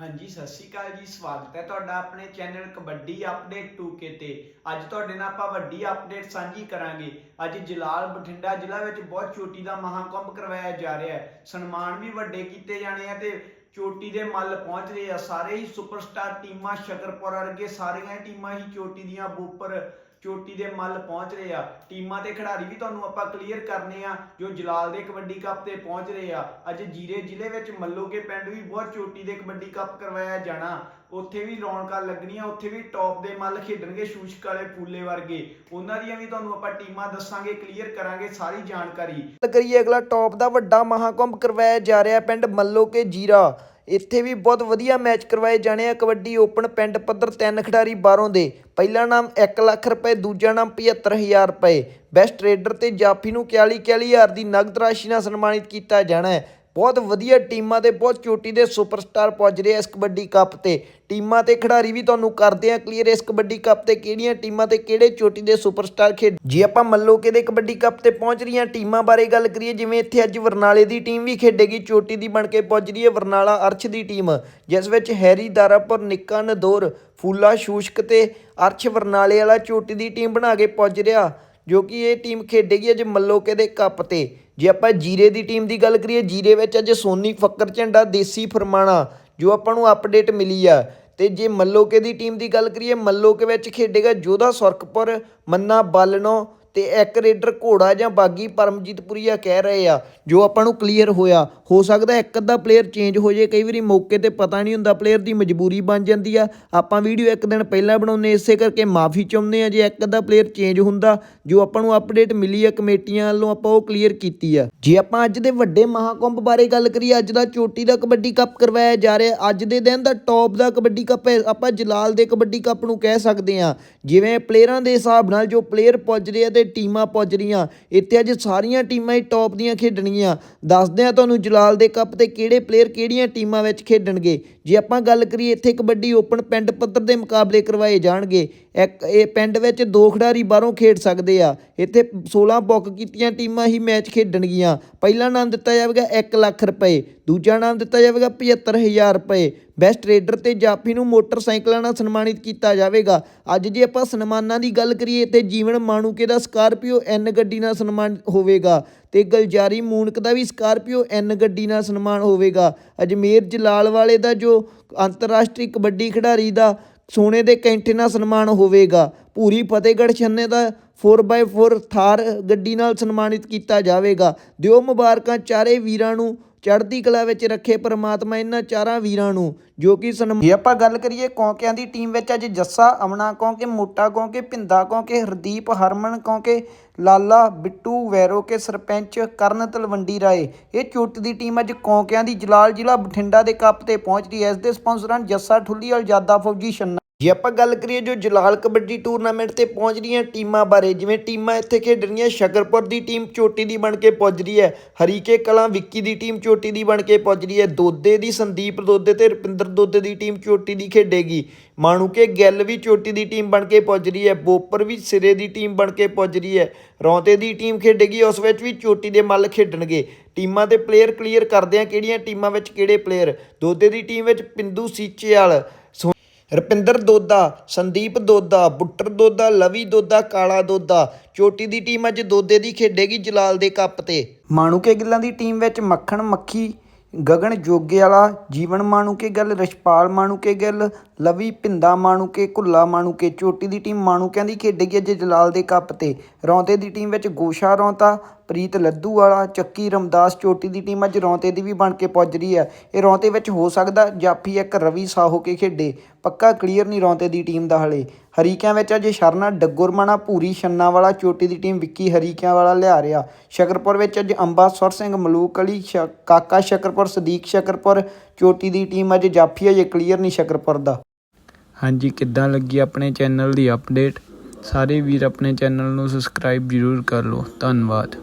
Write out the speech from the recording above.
ਹਾਂਜੀ, ਸਤਿ ਸ਼੍ਰੀ ਅਕਾਲ ਜੀ, ਸਵਾਗਤ ਹੈ ਤੁਹਾਡਾ ਆਪਣੇ ਚੈਨਲ ਕਬੱਡੀ ਅਪਡੇਟ 2K ਤੇ। ਅੱਜ ਤੁਹਾਡੇ ਨਾਲ ਆਪਾਂ ਵੱਡੀ ਅਪਡੇਟ ਸਾਂਝੀ ਕਰਾਂਗੇ। ਅੱਜ ਜਲਾਲ ਬਠਿੰਡਾ ਜ਼ਿਲ੍ਹਾ ਵਿੱਚ ਬਹੁਤ ਚੋਟੀ ਦਾ ਮਹਾਕੁੰਭ ਕਰਵਾਇਆ ਜਾ ਰਿਹਾ ਹੈ। ਸਨਮਾਨ ਵੀ ਵੱਡੇ ਕੀਤੇ ਜਾਣੇ ਆ ਤੇ ਚੋਟੀ ਦੇ ਮੱਲ ਪਹੁੰਚ ਰਹੇ ਆ। ਸਾਰੇ ਹੀ ਸੁਪਰਸਟਾਰ ਟੀਮਾਂ ਸ਼ਕਰਪੁਰ ਵਰਗੇ ਸਾਰੀਆਂ ਹੀ ਟੀਮਾਂ ਹੀ ਚੋਟੀ ਦੀਆਂ ਬੂਪਰ ਚੋਟੀ ਦੇ ਮੱਲ ਪਹੁੰਚ ਰਹੇ ਆ। ਟੀਮਾਂ ਤੇ ਖਿਡਾਰੀ ਵੀ ਤੁਹਾਨੂੰ ਆਪਾਂ ਕਲੀਅਰ ਕਰਨੇ ਆ, ਜੋ ਜਲਾਲ ਦੇ ਕਬੱਡੀ ਕੱਪ ਤੇ ਪਹੁੰਚ ਰਹੇ ਆ। ਅੱਜ ਜੀਰੇ ਜ਼ਿਲ੍ਹੇ ਵਿੱਚ ਮੱਲੋਕੇ ਪਿੰਡ ਵੀ ਬਹੁਤ ਚੋਟੀ ਦੇ ਕਬੱਡੀ ਕੱਪ ਕਰਵਾਇਆ ਜਾਣਾ। ਉੱਥੇ ਵੀ ਰੌਣਕਾਂ ਲੱਗਣੀਆਂ, ਉੱਥੇ ਵੀ ਟੌਪ ਦੇ ਮੱਲ ਖੇਡਣਗੇ ਸ਼ੂਸ਼ਕ ਵਾਲੇ ਫੂਲੇ ਵਰਗੇ। ਉਹਨਾਂ ਦੀਆਂ ਵੀ ਤੁਹਾਨੂੰ ਆਪਾਂ ਟੀਮਾਂ ਦੱਸਾਂਗੇ ਕਲੀਅਰ ਕਰਾਂਗੇ ਸਾਰੀ ਜਾਣਕਾਰੀ। ਗੱਲ ਕਰੀਏ ਅਗਲਾ ਟੌਪ ਦਾ ਵੱਡਾ ਮਹਾਕੁੰਭ ਕਰਵਾਇਆ ਜਾ ਰਿਹਾ ਪਿੰਡ ਮੱਲੋ ਕੇ ਜੀਰਾ। ਇੱਥੇ ਵੀ ਬਹੁਤ ਵਧੀਆ ਮੈਚ ਕਰਵਾਏ ਜਾਣੇ ਆ ਕਬੱਡੀ ਓਪਨ ਪਿੰਡ ਪੱਧਰ ਤਿੰਨ ਖਿਡਾਰੀ ਬਾਹਰੋਂ ਦੇ। ਪਹਿਲਾ ਨਾਮ 1 ਲੱਖ ਰੁਪਏ, ਦੂਜਾ ਨਾਮ 75000 ਰੁਪਏ। ਬੈਸਟ ਰੇਡਰ ਤੇ ਜਾਫੀ ਨੂੰ 41 41000 ਦੀ ਨਗਦ ਰਾਸ਼ੀ ਨਾਲ ਸਨਮਾਨਿਤ ਕੀਤਾ ਜਾਣਾ ਹੈ। ਬਹੁਤ ਵਧੀਆ ਟੀਮਾਂ ਤੇ ਬਹੁਤ ਚੋਟੀ ਦੇ ਸੁਪਰਸਟਾਰ ਪਹੁੰਚ ਰਹੇ ਇਸ ਕਬੱਡੀ ਕੱਪ ਤੇ। ਟੀਮਾਂ ਤੇ ਖਿਡਾਰੀ ਵੀ ਤੁਹਾਨੂੰ ਕਰਦੇ ਆ ਕਲੀਅਰ ਇਸ ਕਬੱਡੀ ਕੱਪ ਤੇ ਕਿਹੜੀਆਂ ਟੀਮਾਂ ਤੇ ਕਿਹੜੇ ਚੋਟੀ ਦੇ ਸੁਪਰਸਟਾਰ ਖੇਡ ਜੇ ਆਪਾਂ ਮੱਲੋਕੇ ਦੇ ਕਬੱਡੀ ਕੱਪ ਤੇ ਪਹੁੰਚ ਰਹੀਆਂ ਟੀਮਾਂ ਬਾਰੇ ਗੱਲ ਕਰੀਏ, ਜਿਵੇਂ ਇੱਥੇ ਅੱਜ ਬਰਨਾਲੇ ਦੀ ਟੀਮ ਵੀ ਖੇਡੇਗੀ, ਚੋਟੀ ਦੀ ਬਣ ਕੇ ਪਹੁੰਚ ਰਹੀ ਹੈ ਬਰਨਾਲਾ ਅਰਸ਼ ਦੀ ਟੀਮ, ਜਿਸ ਵਿੱਚ ਹੈਰੀ ਦਾਰਾਪੁਰ, ਨਿੱਕਾ ਨਦੌਰ, ਫੂਲਾ ਸ਼ੂਸ਼ਕ ਤੇ ਅਰਸ਼ ਬਰਨਾਲੇ ਵਾਲਾ ਚੋਟੀ ਦੀ ਟੀਮ ਬਣਾ ਕੇ ਪਹੁੰਚ ਰਿਹਾ। ਜੋ ਕਿ ਇਹ ਟੀਮ ਖੇਡੇਗੀ ਅੱਜ ਮੱਲੋਕੇ ਦੇ ਕੱਪ ਤੇ। ਜੇ ਆਪਾਂ ਜੀਰੇ ਦੀ ਟੀਮ ਦੀ ਗੱਲ ਕਰੀਏ, ਜੀਰੇ ਵਿੱਚ ਅੱਜ ਸੋਨੀ ਫੱਕਰ ਝੰਡਾ, ਦੇਸੀ ਫਰਮਾਣਾ, ਜੋ ਆਪਾਂ ਨੂੰ ਅਪਡੇਟ ਮਿਲੀ ਆ। ਤੇ ਜੇ ਮੱਲੋਕੇ ਦੀ ਟੀਮ ਦੀ ਗੱਲ ਕਰੀਏ, ਮੱਲੋਕੇ ਵਿੱਚ ਖੇਡੇਗਾ ਜੋਧਾ ਸੁਰਖਪੁਰ, ਮੰਨਾ ਬਾਲਣੋ ਤੇ ਇੱਕ ਰੇਡਰ ਘੋੜਾ ਜਾਂ ਬਾਗੀ ਪਰਮਜੀਤਪੁਰੀਆ ਕਹਿ ਰਹੇ ਆ, ਜੋ ਆਪਾਂ ਨੂੰ ਕਲੀਅਰ ਹੋਇਆ। ਹੋ ਸਕਦਾ ਇੱਕ ਅੱਧਾ ਪਲੇਅਰ ਚੇਂਜ ਹੋ ਜੇ ਕਈ ਵਾਰੀ ਮੌਕੇ ਤੇ ਪਤਾ ਨਹੀਂ ਹੁੰਦਾ ਪਲੇਅਰ ਦੀ ਮਜਬੂਰੀ ਬਣ ਜਾਂਦੀ ਆ। ਆਪਾਂ ਵੀਡੀਓ ਇੱਕ ਦਿਨ ਪਹਿਲਾਂ ਬਣਾਉਂਦੇ ਇਸੇ ਕਰਕੇ ਮਾਫੀ ਚਾਹੁੰਦੇ ਆ ਜੇ ਇੱਕ ਅੱਧਾ ਪਲੇਅਰ ਚੇਂਜ ਹੁੰਦਾ, ਜੋ ਆਪਾਂ ਨੂੰ ਅਪਡੇਟ ਮਿਲੀ ਆ ਕਮੇਟੀਆਂ ਵੱਲੋਂ, ਆਪਾਂ ਉਹ ਕਲੀਅਰ ਕੀਤੀ ਆ। ਜੇ ਆਪਾਂ ਅੱਜ ਦੇ ਵੱਡੇ ਮਹਾਕੁੰਭ ਬਾਰੇ ਗੱਲ ਕਰੀਏ, ਅੱਜ ਦਾ ਚੋਟੀ ਦਾ ਕਬੱਡੀ ਕੱਪ ਕਰਵਾਇਆ ਜਾ ਰਿਹਾ। ਅੱਜ ਦੇ ਦਿਨ ਦਾ ਟੌਪ ਦਾ ਕਬੱਡੀ ਕੱਪ ਹੈ, ਆਪਾਂ ਜਲਾਲ ਦੇ ਕਬੱਡੀ ਕੱਪ ਨੂੰ ਕਹਿ ਸਕਦੇ ਆ ਜਿਵੇਂ ਪਲੇਅਰਾਂ ਦੇ ਹਿਸਾਬ ਨਾਲ ਜੋ ਪਲੇਅਰ ਪੁੱਜ ਰਹੇ ਆ ਤੇ ਟੀਮਾਂ ਪੁੱਜ ਰਹੀਆਂ। ਇੱਥੇ ਅੱਜ ਸਾਰੀਆਂ ਟੀਮਾਂ ਹੀ ਟੌਪ ਦੀਆਂ ਖੇਡਣਗੀਆਂ। ਦੱਸਦੇ ਆ ਤੁਹਾਨੂੰ ਜਲਾਲ ਦੇ ਕੱਪ ਤੇ ਕਿਹੜੇ ਪਲੇਅਰ ਕਿਹੜੀਆਂ ਟੀਮਾਂ ਵਿੱਚ ਖੇਡਣਗੇ। ਜੇ ਆਪਾਂ ਗੱਲ ਕਰੀਏ ਇੱਥੇ ਕਬੱਡੀ ਓਪਨ ਪਿੰਡ ਪੱਧਰ ਦੇ ਮੁਕਾਬਲੇ ਕਰਵਾਏ ਜਾਣਗੇ। ਇੱਕ ਇਹ ਪਿੰਡ ਵਿੱਚ ਦੋ ਖਿਡਾਰੀ ਬਾਹਰੋਂ ਖੇਡ ਸਕਦੇ ਆ। ਇੱਥੇ 16 ਬੁੱਕ ਕੀਤੀਆਂ ਟੀਮਾਂ ਹੀ ਮੈਚ ਖੇਡਣਗੀਆਂ। ਪਹਿਲਾ ਨਾਮ ਦਿੱਤਾ ਜਾਵੇਗਾ 1 ਲੱਖ ਰੁਪਏ। ਦੂਜਾ ਨਾਮ ਦਿੱਤਾ ਜਾਵੇਗਾ 75000 ਰੁਪਏ। ਬੈਸਟ ਰੇਡਰ ਤੇ ਜਾਫੀ ਨੂੰ ਮੋਟਰਸਾਈਕਲਾਂ ਨਾਲ ਸਨਮਾਨਿਤ ਕੀਤਾ ਜਾਵੇਗਾ। ਅੱਜ ਜੇ ਆਪਾਂ ਸਨਮਾਨਾਂ ਦੀ ਗੱਲ ਕਰੀਏ ਤੇ ਜੀਵਨ ਮਾਣੂਕੇ ਦਾ ਸਕਾਰਪੀਓ ਐਨ ਗੱਡੀ ਨਾਲ ਸਨਮਾਨ ਹੋਵੇਗਾ ਤੇ ਗਲਜਾਰੀ ਮੂਨਕ ਦਾ ਵੀ ਸਕਾਰਪੀਓ ਐਨ ਗੱਡੀ ਨਾਲ ਸਨਮਾਨ ਹੋਵੇਗਾ। ਅਜਮੇਰ ਜਲਾਲ ਵਾਲੇ ਦਾ ਜੋ ਅੰਤਰਰਾਸ਼ਟਰੀ ਕਬੱਡੀ ਖਿਡਾਰੀ ਦਾ ਸੋਨੇ ਦੇ ਕੈਂਠੇ ਨਾਲ ਸਨਮਾਨ ਹੋਵੇਗਾ। ਪੂਰੀ ਫਤਿਹਗੜ੍ਹ ਛੰਨੇ ਦਾ 4x4 ਥਾਰ ਗੱਡੀ ਨਾਲ ਸਨਮਾਨਿਤ ਕੀਤਾ ਜਾਵੇਗਾ। ਦਿਓ ਮੁਬਾਰਕਾਂ ਚਾਰੇ ਵੀਰਾਂ ਨੂੰ ਚੜ੍ਹਦੀ ਕਲਾ ਵਿੱਚ ਰੱਖੇ ਪਰਮਾਤਮਾ ਇਹਨਾਂ ਚਾਰਾਂ ਵੀਰਾਂ ਨੂੰ, ਜੋ ਕਿ ਸਨਮ ਜੇ ਆਪਾਂ ਗੱਲ ਕਰੀਏ ਕੌਂਕਿਆਂ ਦੀ ਟੀਮ ਵਿੱਚ ਅੱਜ ਜੱਸਾ, ਅਮਨਾ ਕੌਂਕੇ, ਮੋਟਾ ਕੌਂਕੇ, ਭਿੰਦਾ ਕੌਂਕੇ, ਹਰਦੀਪ, ਹਰਮਨ ਕੌਂਕੇ, ਲਾਲਾ, ਬਿੱਟੂ, ਵੈਰੋ ਕੇ ਸਰਪੰਚ, ਕਰਨ ਤਲਵੰਡੀ ਰਾਏ। ਇਹ ਚੋਟ ਦੀ ਟੀਮ ਅੱਜ ਕੌਂਕਿਆਂ ਦੀ ਜਲਾਲ ਜ਼ਿਲ੍ਹਾ ਬਠਿੰਡਾ ਦੇ ਕੱਪ ਤੇ ਪਹੁੰਚਦੀ ਹੈ। ਇਸ ਦੇ ਸਪਾਂਸਰ ਹਨ ਜੱਸਾ ਠੁੱਲੀਵਾਲ ਜਾਦਾ ਫੌਜੀ ਛੰਨਾ ਜੇ ਆਪਾਂ ਗੱਲ ਕਰੀਏ ਜੋ ਜਲਾਲ ਕਬੱਡੀ ਟੂਰਨਾਮੈਂਟ ਤੇ ਪਹੁੰਚ ਰਹੀਆਂ ਟੀਮਾਂ ਬਾਰੇ, ਜਿਵੇਂ ਟੀਮਾਂ ਇੱਥੇ ਖੇਡ ਰਹੀਆਂ, ਸ਼ਕਰਪੁਰ ਦੀ ਟੀਮ ਚੋਟੀ ਦੀ ਬਣ ਕੇ ਪਹੁੰਚ ਰਹੀ ਹੈ, ਹਰੀਕੇ ਕਲਾਂ ਵਿੱਕੀ ਦੀ ਟੀਮ ਚੋਟੀ ਦੀ ਬਣ ਕੇ ਪਹੁੰਚ ਰਹੀ ਹੈ, ਦੋਦੇ ਦੀ ਸੰਦੀਪ ਦੋਦੇ ਤੇ ਰੁਪਿੰਦਰ ਦੋਦੇ ਦੀ ਟੀਮ ਚੋਟੀ ਦੀ ਖੇਡੇਗੀ, ਮਾਣੂਕੇ ਗਿੱਲ ਵੀ ਚੋਟੀ ਦੀ ਟੀਮ ਬਣ ਕੇ ਪਹੁੰਚ ਰਹੀ ਹੈ, ਬੋਪਰ ਵੀ ਸਿਰੇ ਦੀ ਟੀਮ ਬਣ ਕੇ ਪਹੁੰਚ ਰਹੀ ਹੈ, ਰੌਂਤੇ ਦੀ ਟੀਮ ਖੇਡੇਗੀ, ਉਸ ਵਿੱਚ ਵੀ ਚੋਟੀ ਦੇ ਮੱਲ ਖੇਡਣਗੇ, ਟੀਮਾਂ ਦੇ ਪਲੇਅਰ ਕਲੀਅਰ ਕਰਦੇ ਆ ਕਿਹੜੀਆਂ ਟੀਮਾਂ ਵਿੱਚ ਕਿਹੜੇ ਪਲੇਅਰ ਦੋਦੇ ਦੀ ਟੀਮ ਵਿੱਚ ਪਿੰਦੂ ਸੀਚੇਵਾਲ ਰੁਪਿੰਦਰ ਦੋਦਾ, ਸੰਦੀਪ ਦੋਦਾ, ਬੁੱਟਰ ਦੋਦਾ, ਲਵੀ ਦੋਦਾ, ਕਾਲਾ ਦੋਦਾ। ਚੋਟੀ ਦੀ ਟੀਮ ਅੱਜ ਦੋਦੇ ਦੀ ਖੇਡੇਗੀ ਜਲਾਲ ਦੇ ਕੱਪ ਤੇ। ਮਾਣੂਕੇ ਗਿੱਲਾਂ ਦੀ ਟੀਮ ਵਿੱਚ ਮੱਖਣ ਮੱਖੀ, ਗਗਨ ਜੋਗੇ ਵਾਲਾ, ਜੀਵਨ ਮਾਣੂਕੇ ਗੱਲ, ਰਸ਼ਪਾਲ ਮਾਣੂਕੇ ਗੱਲ, ਲਵੀ ਭਿੰਦਾ ਮਾਣੂਕੇ ਕੁੱਲਾ ਮਾਣੂਕੇ, ਚੋਟੀ ਦੀ ਟੀਮ ਮਾਣੂਕਿਆਂ ਦੀ ਖੇਡੇਗੀ ਅੱਜ ਜਲਾਲ ਦੇ ਕੱਪ ਤੇ। ਰੌਂਤੇ ਦੀ ਟੀਮ ਵਿੱਚ ਗੋਸ਼ਾ ਰੌਂਤਾ ਪ੍ਰੀਤ ਲੱਧੂ ਵਾਲਾ, ਚੱਕੀ ਰਮਦਾਸ ਚੋਟੀ ਦੀ ਟੀਮ ਅੱਜ ਰੌਂਤੇ ਦੀ ਵੀ ਬਣ ਕੇ ਪੁੱਜ ਰਹੀ ਹੈ। ਇਹ ਰੌਂਤੇ ਵਿੱਚ ਹੋ ਸਕਦਾ ਜਾਫੀ ਇੱਕ ਰਵੀ ਸਾਹੋ ਕੇ ਖੇਡੇ। ਪੱਕਾ ਕਲੀਅਰ ਨਹੀਂ ਰੌਂਤੇ ਦੀ ਟੀਮ ਦਾ ਹਲੇ। ਹਰੀਕਿਆਂ ਵਿੱਚ ਅੱਜ ਸ਼ਰਨਾ ਡੱਗੁਰਮਾਣਾ, ਭੂਰੀ ਛੰਨਾ ਵਾਲਾ, ਚੋਟੀ ਦੀ ਟੀਮ ਵਿੱਕੀ ਹਰੀਕਿਆਂ ਵਾਲਾ ਲਿਆ ਰਿਹਾ। ਸ਼ਕਰਪੁਰ ਵਿੱਚ ਅੱਜ ਅੰਬਾ ਸੁਰ ਸਿੰਘ ਮਲੂਕ ਅਲੀ ਸ਼- ਕਾਕਾ ਸ਼ਕਰਪੁਰ, ਸਦੀਕ ਸ਼ਕਰਪੁਰ, ਚੋਟੀ ਦੀ ਟੀਮ ਅੱਜ ਜਾਫੀ ਅਜੇ ਕਲੀਅਰ ਨਹੀਂ ਸ਼ਕਰਪੁਰ ਦਾ। ਹਾਂਜੀ, ਕਿੱਦਾਂ ਲੱਗੀ ਆਪਣੇ ਚੈਨਲ ਦੀ ਅਪਡੇਟ? ਸਾਰੇ ਵੀਰ ਆਪਣੇ ਚੈਨਲ ਨੂੰ ਸਬਸਕ੍ਰਾਈਬ ਜ਼ਰੂਰ ਕਰ ਲਓ। ਧੰਨਵਾਦ।